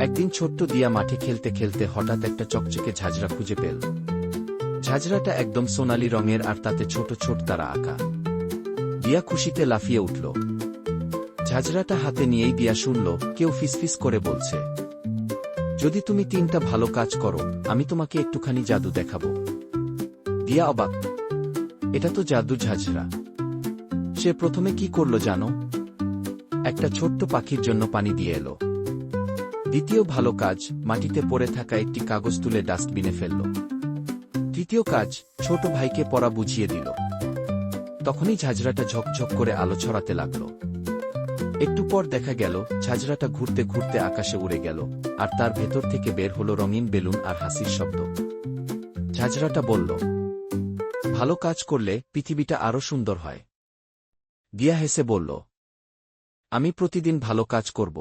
একদিন ছোট্ট দিয়া মাঠে খেলতে খেলতে হঠাৎ একটা চকচকে ঝাঁঝরা খুঁজে পেল। ঝাঁঝরাটা একদম সোনালি রঙের আর তাতে ছোট ছোট তারা আঁকা। দিয়া খুশিতে লাফিয়ে উঠল। ঝাঁঝরাটা হাতে নিয়েই দিয়া শুনল, কেউ ফিসফিস করে বলছে, যদি তুমি তিনটা ভালো কাজ করো, আমি তোমাকে একটুখানি জাদু দেখাবো। দিয়া অবাক, এটা তো জাদু ঝাঁঝরা। সে প্রথমে কি করল জানো? একটা ছোট্ট পাখির জন্য পানি দিয়ে এলো। দ্বিতীয় ভালো কাজ, মাটিতে পড়ে থাকা একটি কাগজ তুলে ডাস্টবিনে ফেলল। তৃতীয় কাজ, ছোট ভাইকে পড়া বুঝিয়ে দিল। তখনই ঝাঁঝরাটা ঝকঝক করে আলো ছড়াতে লাগল। একটু পর দেখা গেল, ঝাঁঝরাটা ঘুরতে ঘুরতে আকাশে উড়ে গেল, আর তার ভেতর থেকে বের হলো রঙিন বেলুন আর হাসির শব্দ। ঝাঁঝরাটা বলল, ভালো কাজ করলে পৃথিবীটা আরও সুন্দর হয়। দিয়া হেসে বলল, আমি প্রতিদিন ভালো কাজ করব।